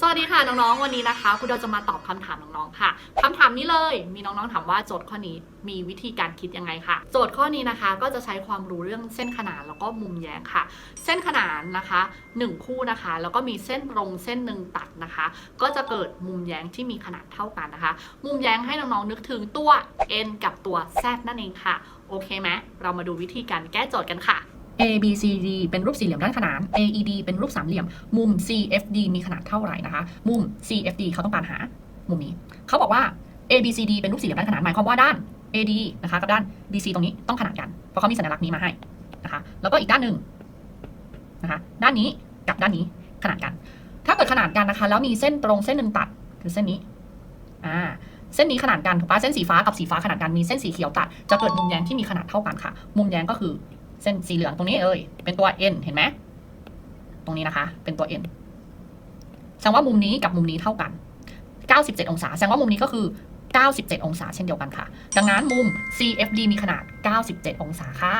สวัสดีค่ะน้องๆ วันนี้นะคะคุณเราจะมาตอบคำถามน้องๆ ค่ะคำถามนี้เลยมีน้องๆ ถามว่าโจทย์ข้อนี้มีวิธีการคิดยังไงค่ะ โจทย์ข้อนี้นะคะ ก็จะใช้ความรู้เรื่องเส้นขนานแล้วก็มุมแย้งค่ะ เส้นขนานนะคะหนึ่งคู่นะคะ แล้วก็มีเส้นตรงเส้นหนึ่งตัดนะคะ ก็จะเกิดมุมแย้งที่มีขนาดเท่ากันนะคะ มุมแย้งให้น้องๆ นึกถึงตัว n กับตัว z นั่นเองค่ะ โอเคไหมเรามาดูวิธีการแก้โจทย์กันค่ะ A B C D เป็นรูปสี่เหลี่ยมด้านขนาน A E D เป็นรูปสามเหลี่ยม มุม C F D มีขนาดเท่าไหร่นะคะ มุม C F D เขาต้องการหา มุมนี้ เขาบอกว่า A B C D เป็นรูปสี่เหลี่ยมด้านขนาน หมายความว่าด้าน A D นะคะกับด้าน B C ตรงนี้ต้องขนานกัน เพราะเขามีสัญลักษณ์นี้มาให้นะคะ แล้วก็อีกด้านหนึ่งนะคะ ด้านนี้กับด้านนี้ขนานกัน ถ้าเกิดขนานกันนะคะ แล้วมีเส้นตรงเส้นหนึ่งตัดคือเส้นนี้ อ่าเส้นนี้ขนานกันถูกปะเส้นสีฟ้ากับสีฟ้าขนานกันมีเส้นสีเขียวตัดจะเกิดมุมแยงที่มีขนาดเท่ากันค่ะ มุมแยงก็คือ เส้นสีเหลืองตรงนี้เอ่ยเป็นตัว n เห็นไหมตรงนี้นะคะ เป็นตัว n แสดงว่ามุมนี้กับมุมนี้เท่ากัน 97 องศา แสดงว่ามุมนี้ก็คือ 97 องศาเช่นเดียวกันค่ะ ดังนั้นมุม CFD มีขนาด 97 องศาค่ะ